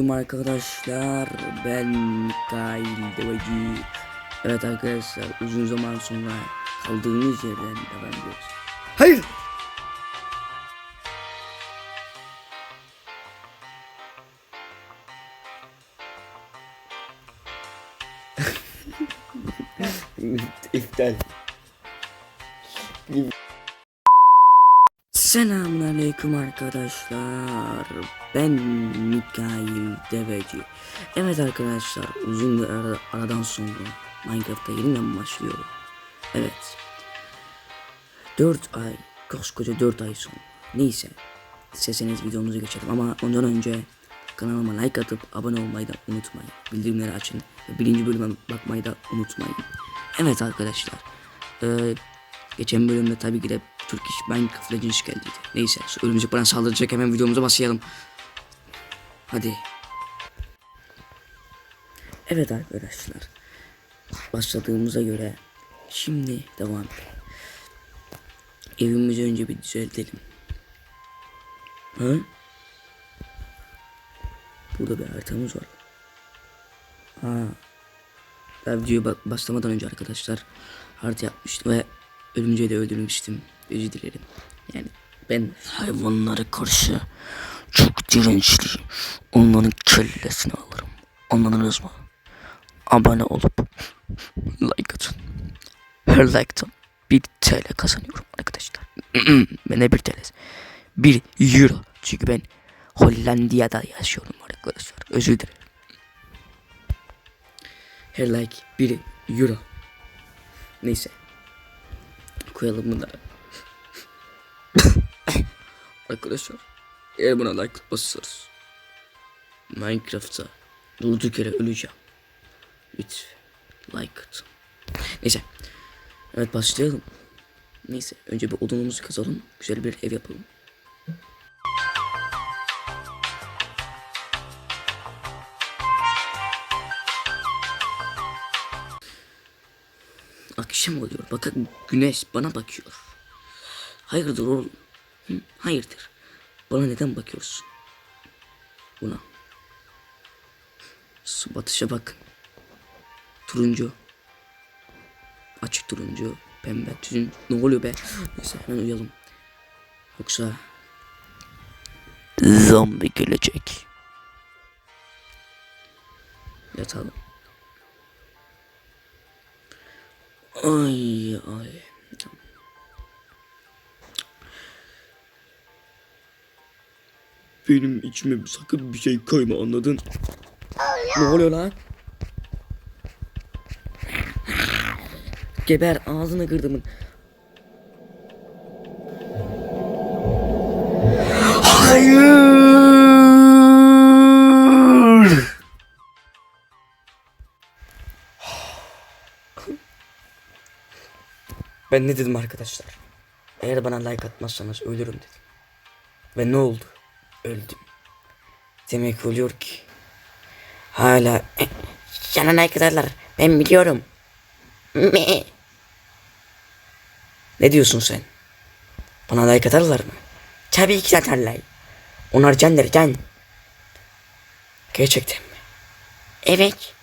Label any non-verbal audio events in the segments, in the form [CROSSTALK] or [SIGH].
Tüm arkadaşlar ben Mikail Deveci. Evet arkadaşlar uzun zaman sonra kaldığımız yerden devam ediyoruz. Hayır! Selamun aleyküm arkadaşlar. Ben Mikail Deveci. Evet arkadaşlar uzun bir ara- aradan sonra Minecraft'a yeniden başlıyorum. Evet. 4 ay, koskoca 4 ay sonra. Neyse. İsterseniz videomuza geçelim ama ondan önce kanalıma like atıp abone olmayı da unutmayın. Bildirimleri açın ve birinci bölüme bakmayı da unutmayın. Evet arkadaşlar. Ee, geçen bölümde tabii ki de Turkish Minecraft Legends geldiydi. Neyse örümcek bana saldıracak hemen videomuza başlayalım. Hadi. Evet arkadaşlar. Başladığımıza göre şimdi devam edelim. Evimizi önce bir düzeltelim. Hı? Burada bir haritamız var. Ha. Ben videoya ba- başlamadan önce arkadaşlar harita yapmıştım ve ölümceyi de öldürmüştüm. Özür dilerim. Yani ben hayvanlara karşı çok dirençli. Onların kellesini alırım. Anladınız mı? Abone olup like atın. Her like'tan 1 TL kazanıyorum arkadaşlar. [CLEARS THROAT] ben de 1 TL. 1 euro. Çünkü ben Hollandiya'da yaşıyorum arkadaşlar. Özür dilerim. Her like 1 euro. Neyse. Koyalım bunları. [LAUGHS] Arkadaşlar. Eğer buna like basarsanız. Minecraft'ta durduk yere öleceğim. Lütfen like atın. Neyse. Evet başlayalım. Neyse önce bir odunumuzu kazalım. Güzel bir ev yapalım. Akşam oluyor. Bakın güneş bana bakıyor. Hayırdır oğlum? Hı? Hayırdır? Bana neden bakıyorsun? Buna. Su batışa bak. Turuncu. Açık turuncu. Pembe. Tüzün. Ne oluyor be? Neyse hemen uyuyalım. Yoksa zombi gelecek. Yatalım. Ay ay. Benim içime sakın bir şey koyma anladın? Ne oluyor lan? Geber ağzını kırdımın. Hayır. Ben ne dedim arkadaşlar? Eğer bana like atmazsanız ölürüm dedim. Ve ne oldu? Öldüm. Demek oluyor ki hala [CLEARS THROAT] Canına kadarlar. Ben biliyorum. Me. ne diyorsun sen? Bana like atarlar mı? Tabii ki atarlar. Onlar candır can. Gerçekten mi? Evet.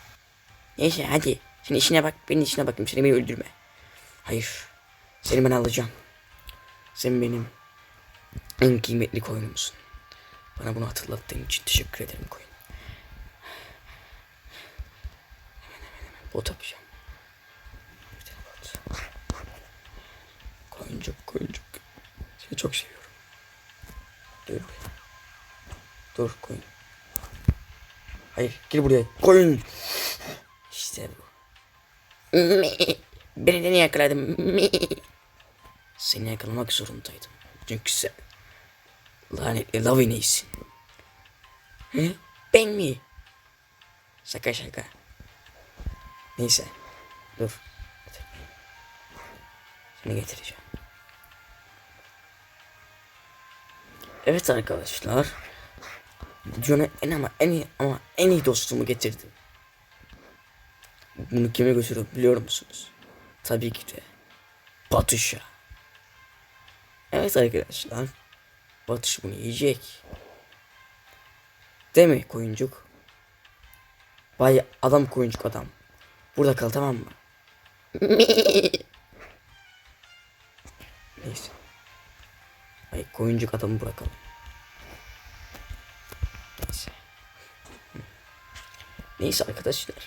Neyse hadi. Sen işine bak. Benim işine bakayım. Seni beni öldürme. Hayır. Seni ben alacağım. Sen benim en kıymetli koyunumsun. Bana bunu hatırlattığın için teşekkür ederim koyun. Hemen hemen hemen bot yapacağım. Bir tane bot. Koyuncuk koyuncuk. Seni çok seviyorum. Buraya. Dur koyun. Hayır gel buraya. Koyun. İşte bu. Yakaladın? Me. Seni yakalamak zorundaydım. Çünkü sen lanetli Lavine'ysin. He? Ben mi? Şaka şaka. Neyse. Dur. Seni getireceğim. Evet arkadaşlar. Videonun en ama en iyi ama en iyi dostumu getirdim. Bunu kime götürüyorum biliyor musunuz? Tabii ki de Batuş'a. Evet arkadaşlar. Batuş bunu yiyecek. Değil mi koyuncuk? Vay adam koyuncuk adam. Burada kal tamam mı? [LAUGHS] Neyse. Ay koyuncuk adamı bırakalım. Neyse. Neyse arkadaşlar.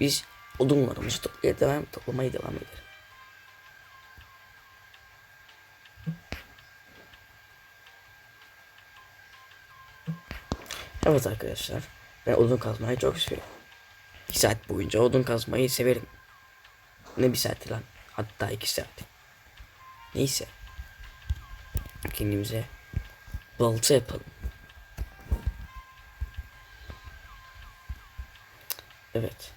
Biz odunlarımızı toplamaya devam, toplamaya devam edelim. Evet arkadaşlar. Ben odun kazmayı çok seviyorum. 2 saat boyunca odun kazmayı severim. Ne bir saat lan. Hatta iki saat. Neyse. Kendimize balta yapalım. Evet.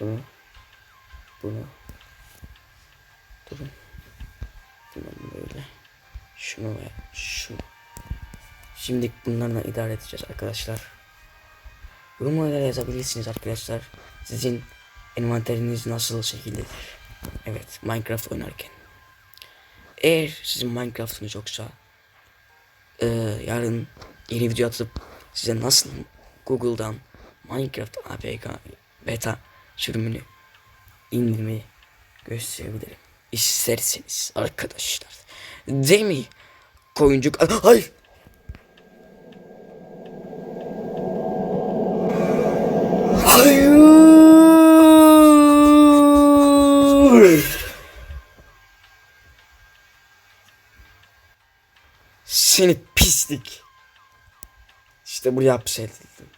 Bunu. Bunu. Şimdi bunlarla idare edeceğiz arkadaşlar. Yorumlara yazabilirsiniz arkadaşlar. Sizin envanteriniz nasıl şekildedir? Evet Minecraft oynarken. Eğer sizin Minecraft'ınız yoksa eee, yarın yeni video atıp size nasıl Google'dan Minecraft APK beta sürümünü indirmeyi gösterebilirim. İsterseniz arkadaşlar. Değil mi? Koyuncuk... Hayır! Pislik. İşte buraya hapsedildim.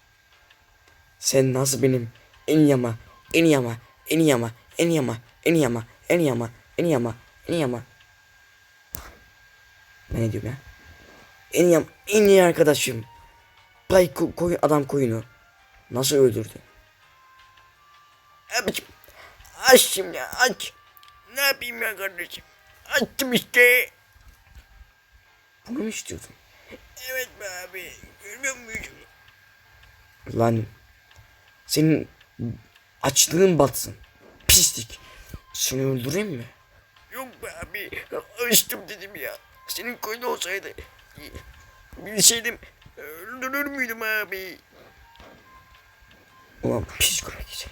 Sen nasıl benim en yama, en yama, en yama, en yama, en yama, en yama, en yama, en yama. Ben ne diyorum ya? En yam, en iyi arkadaşım. Bay ko- koyun adam koyunu. Nasıl öldürdün? Abicim aç şimdi aç. Ne yapayım ya kardeşim? Açtım işte. Bunu mu istiyordun? Evet be abi. Görmüyor muydun? Lan senin açlığın batsın. Pislik. Seni öldüreyim mi? Yok be abi. Açtım dedim ya. Senin koyun olsaydı. Bilseydim öldürür müydüm abi? Ulan pis köpek.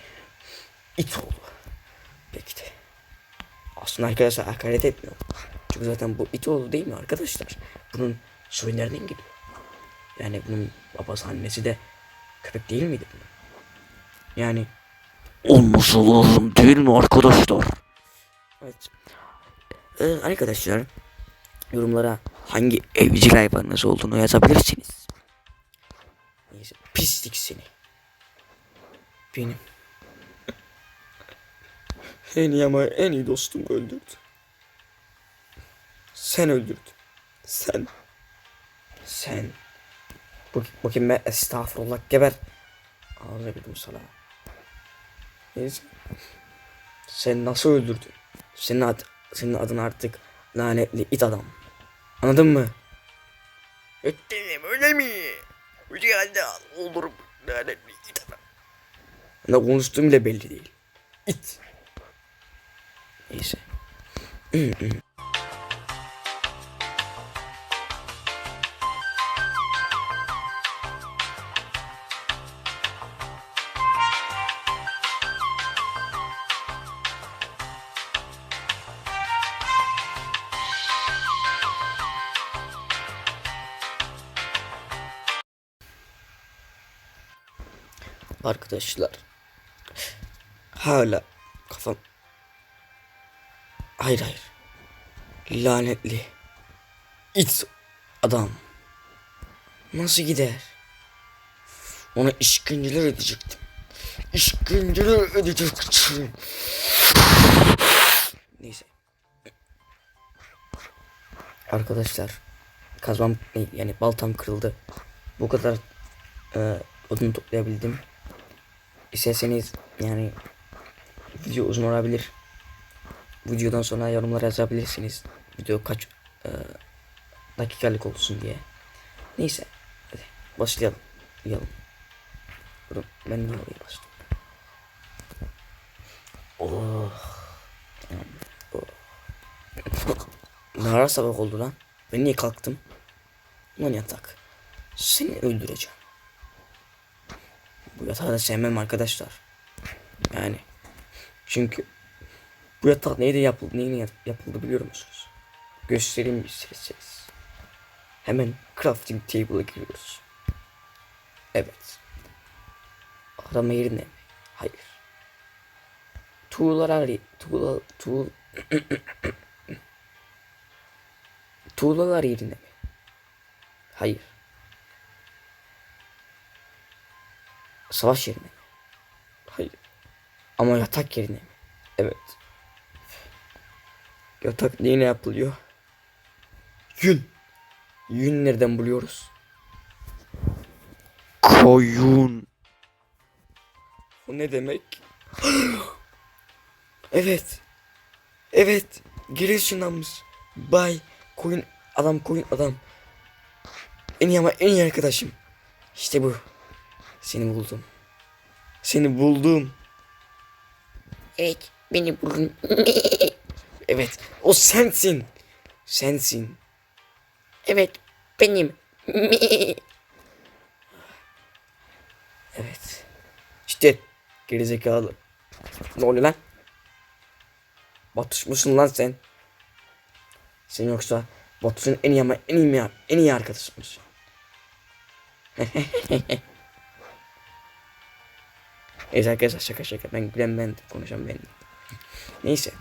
İt oldu. Peki de. Aslında arkadaşlar hakaret etmiyorum. Çünkü zaten bu it oğlu değil mi arkadaşlar? Bunun soyu nereden geliyor? Yani bunun babası annesi de köpek değil miydi bunun? Yani olması lazım değil mi arkadaşlar? Evet. Ee, arkadaşlar yorumlara hangi evcil hayvanınız olduğunu yazabilirsiniz. Neyse pislik seni. Benim. [LAUGHS] En iyi ama en iyi dostum öldürdü. Sen öldürdün. Sen. Sen. Bak, bakayım ben estağfurullah geber. Ağlayabildim sana. Neyse. Sen nasıl öldürdün? Senin, ad, senin adın artık lanetli it adam. Anladın mı? Ettiğim öyle mi? Rüyada olurum lanetli it adam. Ne konuştuğum bile belli değil. İt. Neyse. [CLEARS THROAT] Arkadaşlar. Hala kafam. Hayır hayır. Lanetli. İt adam. Nasıl gider? Ona işkenceler edecektim. İşkenceler edecektim. Neyse. Arkadaşlar. Kazmam yani baltam kırıldı. Bu kadar e, odun toplayabildim. İsterseniz yani video uzun olabilir. Videodan sonra yorumlara yazabilirsiniz. Video kaç e, dakikalık olsun diye. Neyse. Hadi başlayalım. Uyuyalım. Durun ben niye oraya bastım? Oh. oh. Sabah oldu lan? Ben niye kalktım? Lan. Seni öldüreceğim. Bu yatağı da sevmem arkadaşlar. Yani. Çünkü bu yatak neydi yapıldı, neyle yap- yapıldı biliyor musunuz? Göstereyim isterseniz. Hemen crafting table'a giriyoruz. Evet. Arama yerine mi? Hayır. Tuğlar arayı. Tuğla, tuğ... [COUGHS] Tuğlalar yerine mi? Hayır. Savaş yerine mi? Hayır. Ama yatak yerine mi? Evet. Yatak neyle yapılıyor? Yün. Yün nereden buluyoruz? Koyun. O ne demek? [GASPS] evet. Evet. Geri ışınlanmış. Bay. Koyun. Adam koyun adam. En iyi ama en iyi arkadaşım. İşte bu. Seni buldum. Seni buldum. Evet beni buldun. [LAUGHS] Evet. O sensin. Sensin. evet benim. [LAUGHS] Evet. İşte gerizekalı. Ne oluyor lan? Batuş musun lan sen? Sen yoksa Batuş'un en iyi ama en iyi, en iyi arkadaşı mısın? [LAUGHS] Neyse arkadaşlar şaka şaka ben gülen ben konuşan ben. Neyse.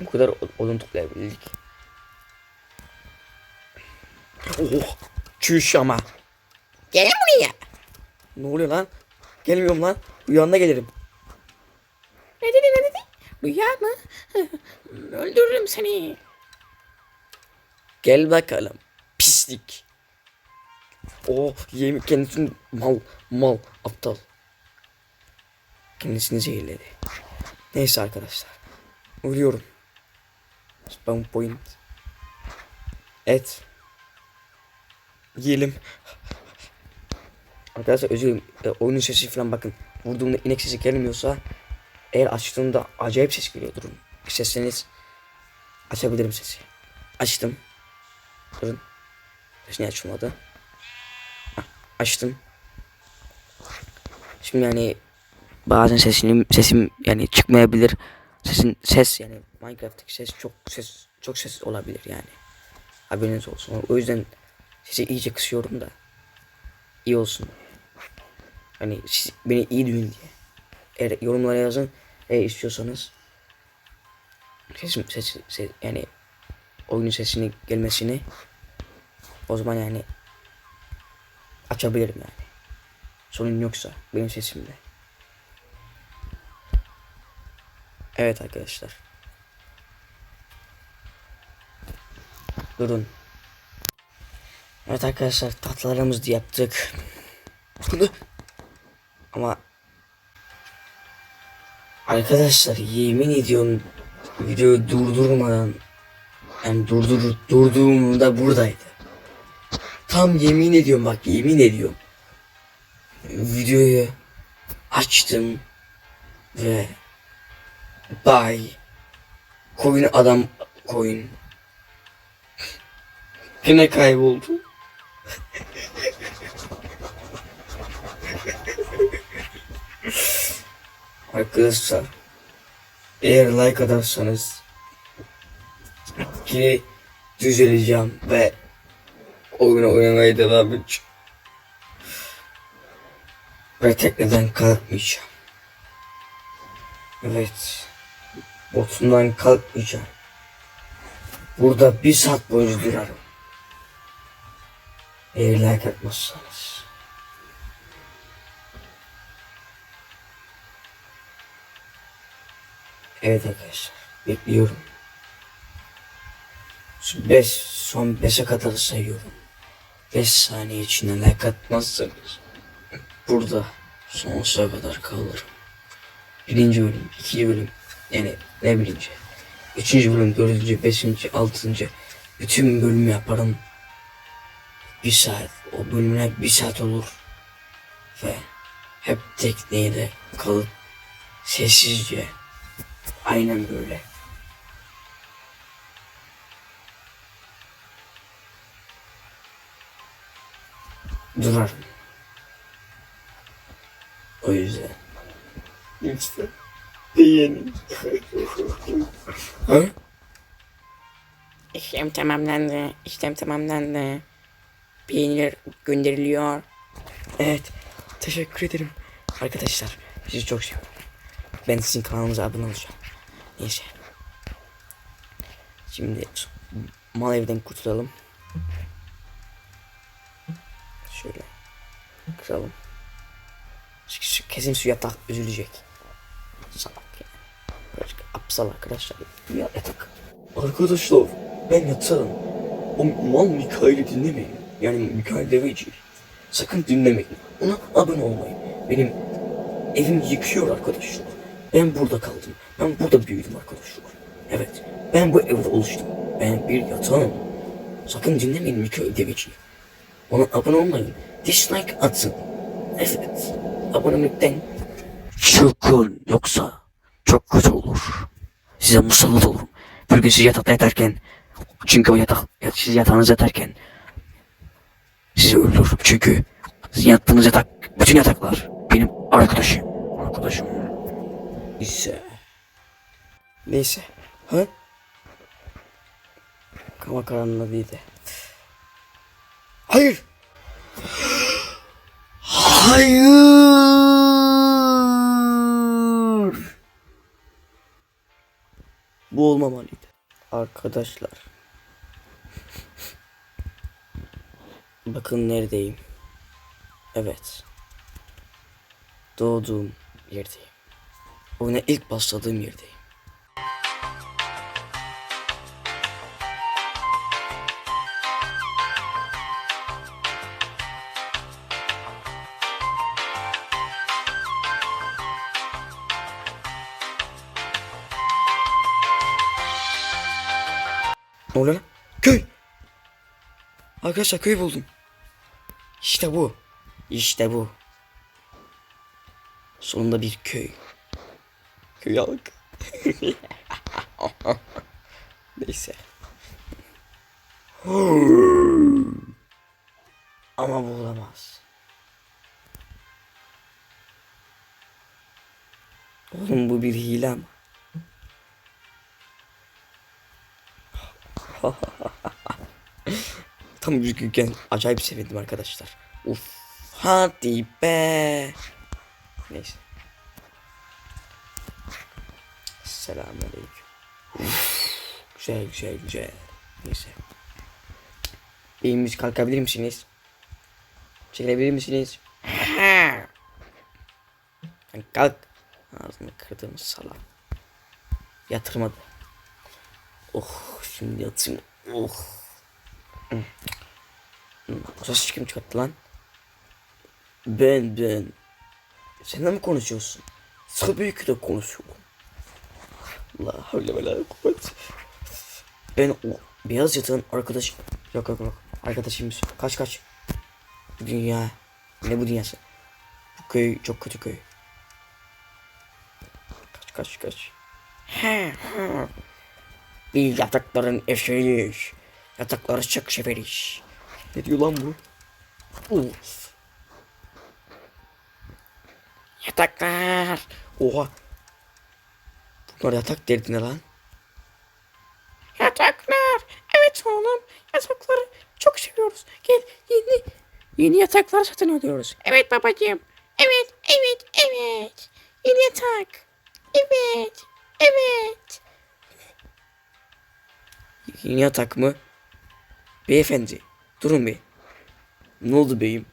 Bu kadar odun toplayabildik. Oh! Çüş ama. Gel buraya. Ne oluyor lan? Gelmiyorum lan. Rüyanda gelirim. Ne dedi ne dedi? Rüya mı? Öldürürüm seni. Gel bakalım. Pislik. Oh yemin kendisini mal mal aptal. Kendisini zehirledi. Neyse arkadaşlar. Ölüyorum. Spam point. Et. Yiyelim. Arkadaşlar özür dilerim. E, oyunun sesi falan bakın. Vurduğumda inek sesi gelmiyorsa eğer açtığımda acayip ses geliyor. Durun. İsterseniz açabilirim sesi. Açtım. Durun. Ses niye açılmadı? Açtım. Şimdi yani bazen sesim sesim yani çıkmayabilir. Sesin ses yani Minecraft'taki ses çok ses çok ses olabilir yani. Haberiniz olsun. O yüzden sesi iyice kısıyorum da iyi olsun. Hani siz beni iyi duyun diye. Eğer yorumlara yazın eğer istiyorsanız sesim ses, ses yani oyunun sesini gelmesini o zaman yani açabilirim yani. Sorun yoksa benim sesimde. Evet arkadaşlar. Durun. Evet arkadaşlar tatlılarımızı yaptık. Ama arkadaşlar yemin ediyorum videoyu durdurmadan yani durdur durduğumda buradaydı. Tam yemin ediyorum bak yemin ediyorum. Videoyu açtım ve bay koyun adam koyun yine kayboldu. [LAUGHS] Arkadaşlar eğer like atarsanız yine düzeleceğim ve oyuna oynamaya devam edeceğim. Ve tekneden kalkmayacağım. Evet. Botundan kalkmayacağım. Burada bir saat boyunca durarım. Eğer like atmazsanız. Evet arkadaşlar. Bekliyorum. Şu beş, son 5'e kadar sayıyorum. 5 saniye içinde like atmazsanız burada sonsuza kadar kalırım. Birinci bölüm, ikinci bölüm, yani ne birinci, üçüncü bölüm, dördüncü, beşinci, altıncı, bütün bölümü yaparım. Bir saat, o bölümler bir saat olur. Ve hep tekneye kalıp sessizce, aynen böyle. Durarım. O yüzden. Lütfen. Beğenin. ha? İşlem tamamlandı. İşlem tamamlandı. Beğeniler gönderiliyor. Evet. Teşekkür ederim. Arkadaşlar sizi çok seviyorum. Ben sizin kanalınıza abone olacağım. Neyse. Şimdi mal evden kurtulalım. Şöyle. Kıralım. Kesin şu yatak üzülecek. Salak ya. Birazcık apsal arkadaşlar. Ya yatak. Arkadaşlar ben yatarım. O mal Mikail'i dinlemeyin. Yani Mikail Deveci. Sakın dinlemeyin. Ona abone olmayın. Benim evim yıkıyor arkadaşlar. Ben burada kaldım. Ben burada büyüdüm arkadaşlar. Evet. Ben bu evde oluştum. Ben bir yatağım. Sakın dinlemeyin Mikail Deveci'yi. Ona abone olmayın. Dislike atın. Evet. Abonelikten çıkın yoksa çok kötü olur. Size musallat olurum. Bir gün siz yatakta yatarken çünkü o yatak siz yatağınızda yatarken sizi öldürürüm çünkü sizin yattığınız yatak bütün yataklar benim arkadaşım. Arkadaşım. Neyse. Neyse. Ha? Kama karanlığı. Hayır. Hayır. Bu olmamalıydı. Arkadaşlar. [LAUGHS] Bakın neredeyim. Evet. Doğduğum yerdeyim. Oyuna ilk başladığım yerdeyim. Ne oluyor lan? Köy! Arkadaşlar köy buldum. İşte bu. İşte bu. Sonunda bir köy. Köy halk. [LAUGHS] Neyse. Ama bu olamaz. Oğlum bu bir hile ama. [LAUGHS] Tam üzgünken acayip sevindim arkadaşlar. Uf. Hadi be. Neyse. Selamünaleyküm. Güzel güzel güzel. Neyse. Beyimiz kalkabilir misiniz? Çekilebilir misiniz? [LAUGHS] Kalk. Ağzını kırdığımız salak. Yatırmadı. Oh şimdi yatayım. Oh. O ses kim çıkarttı lan? Ben ben. Sen de mi konuşuyorsun? Tabii ki de konuşuyorum. La havle ve la kuvvet. Ben o beyaz yatağın arkadaş... Yok yok yok. Arkadaşıymış. Kaç kaç. Bu dünya. Ne bu dünyası? Bu köy çok kötü köy. Kaç kaç kaç. Bir yatakların eşeğiyiz. Yatakları çok severiz. Ne diyor lan bu? Uf. Yataklar. Oha. Bunlar yatak derdine lan. Yataklar. Evet oğlum. Yatakları çok seviyoruz. Gel yeni yeni yataklar satın alıyoruz. Evet babacığım. Evet, evet, evet. Yeni yatak. Evet, evet. Yatak mı? Beyefendi. Durun bir. Ne oldu beyim?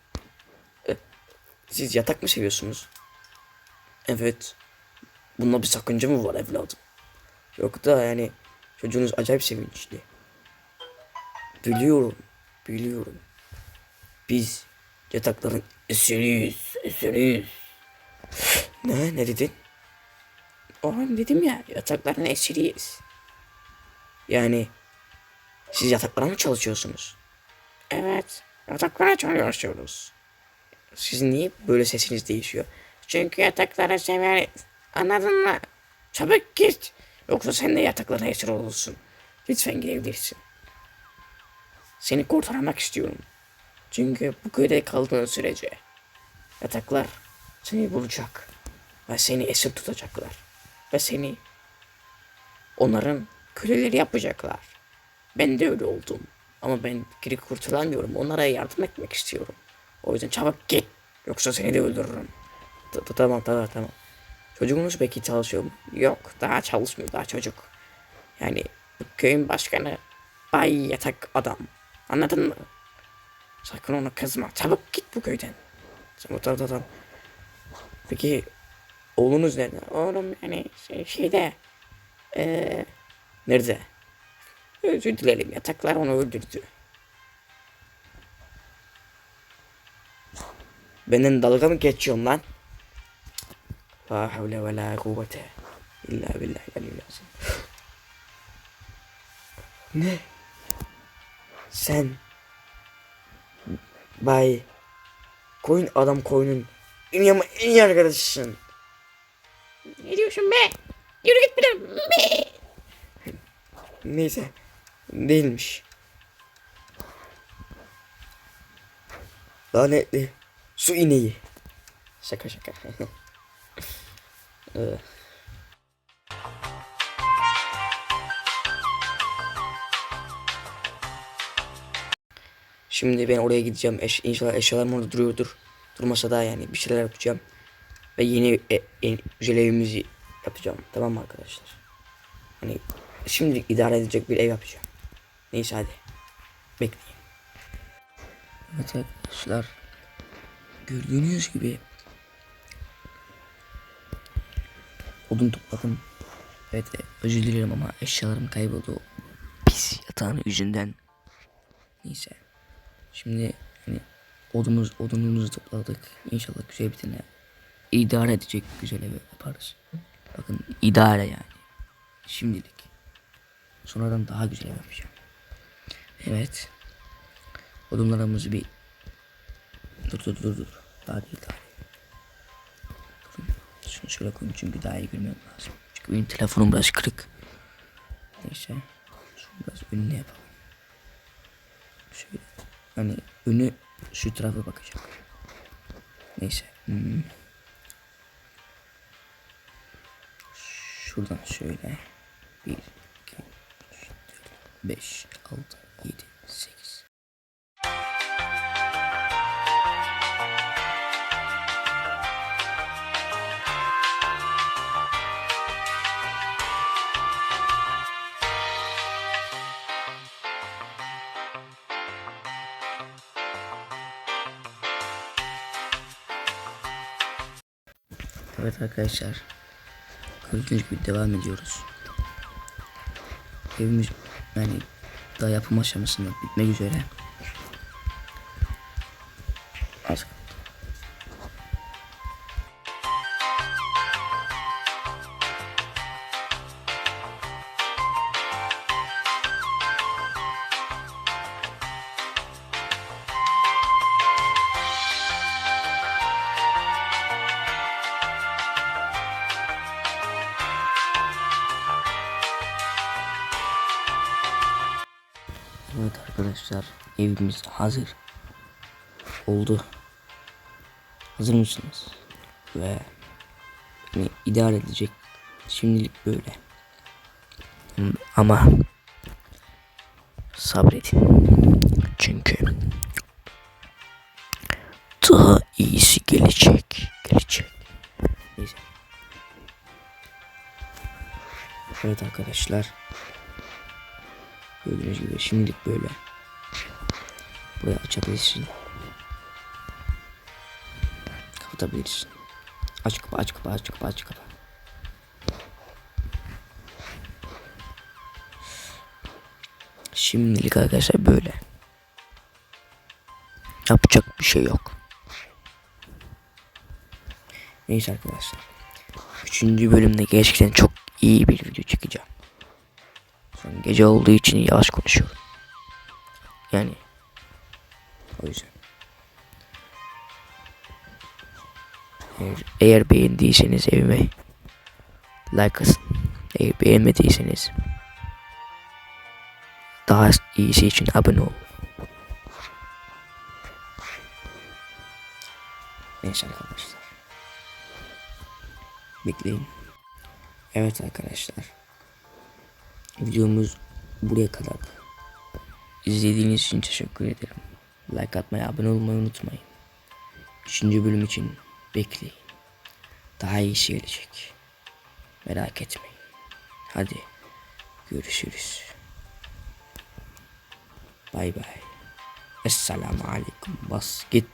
E, Siz yatak mı seviyorsunuz? Evet. Bunda bir sakınca mı var evladım? Yok da yani çocuğunuz acayip sevinçli. Biliyorum. Biliyorum. Biz yatakların eseriyiz. Eseriyiz. Ne? Ne dedin? Oğlum dedim ya yatakların esiriyiz. Yani siz yataklara mı çalışıyorsunuz? Evet. Yataklara çalışıyoruz. Sizin niye böyle sesiniz değişiyor? Çünkü yatakları severiz. Anladın mı? Çabuk git. Yoksa sen de yataklara esir olursun. Lütfen gidebilirsin. Seni kurtarmak istiyorum. Çünkü bu köyde kaldığın sürece yataklar seni vuracak ve seni esir tutacaklar ve seni onların köleleri yapacaklar. Ben de öyle oldum. Ama ben geri kurtulamıyorum. Onlara yardım etmek istiyorum. O yüzden çabuk git. Yoksa seni de öldürürüm. Ta- ta- Tamam tamam tamam. Çocuğunuz peki çalışıyor mu? Yok daha çalışmıyor daha çocuk. Yani bu köyün başkanı Bay Yatak Adam. Anladın mı? Sakın ona kızma. Çabuk git bu köyden. Tamam tamam tamam. Peki oğlunuz nerede? Oğlum yani şey, şeyde. Eee nerede? Özür dilerim yataklar onu öldürdü. Benden dalga mı geçiyorsun lan? La havle ve la kuvvete illa billah azim. Ne? Sen Bay Koyun adam koyunun en iyi, en iyi arkadaşısın. Ne diyorsun be? Yürü git bir be. Neyse. Değilmiş. Lanetli su ineği. Şaka şaka. [LAUGHS] Şimdi ben oraya gideceğim. Eş, inşallah eşyalarım orada duruyordur. Durmasa da yani bir şeyler yapacağım. Ve yeni, e, yeni güzel evimizi yapacağım. Tamam mı arkadaşlar? Hani şimdilik idare edecek bir ev yapacağım. Neyse hadi. Bekleyin. Evet arkadaşlar. Gördüğünüz gibi odun topladım. Evet e, özür dilerim ama eşyalarım kayboldu. Pis yatağın yüzünden. Neyse. Şimdi hani odunumuz, odunumuzu topladık. İnşallah güzel bir tane idare edecek güzel ev yaparız. Bakın idare yani. Şimdilik. Sonradan daha güzel ev yapacağım. Evet. Odunlarımızı bir Dur dur dur dur. Daha değil daha değil. Şunu şöyle koyayım çünkü daha iyi görmem lazım. Çünkü benim telefonum biraz kırık. Neyse. Şunu biraz önüne yapalım. Şöyle. Hani önü şu tarafa bakacak. Neyse. Hmm. Şuradan şöyle. 1, 2, 3, 4, 5, 6, 7, 8. Evet arkadaşlar. Gördüğünüz gibi devam ediyoruz. Evimiz yani daha yapım aşamasında bitmek üzere. Evet arkadaşlar evimiz hazır oldu. Hazır mısınız? Ve beni idare edecek şimdilik böyle. Ama sabredin. Çünkü daha iyisi gelecek. Gelecek. Neyse. Evet arkadaşlar. Gördüğünüz gibi şimdilik böyle. Burayı açabilirsin. Kapatabilirsin. Aç kapa aç kapa aç kapa aç kapa. Şimdilik arkadaşlar böyle. Yapacak bir şey yok. Neyse arkadaşlar. Üçüncü bölümde gerçekten çok iyi bir video çekeceğim. Gece olduğu için yavaş konuşuyorum. Yani o yüzden. Eğer, eğer beğendiyseniz evime like atın. Eğer beğenmediyseniz daha iyisi için abone olun. Neyse arkadaşlar. Bekleyin. Evet arkadaşlar. Videomuz buraya kadar. İzlediğiniz için teşekkür ederim. Like atmayı, abone olmayı unutmayın. Üçüncü bölüm için bekleyin. Daha iyi şey gelecek. Merak etmeyin. Hadi görüşürüz. Bay bay. Esselamu aleyküm. Bas git.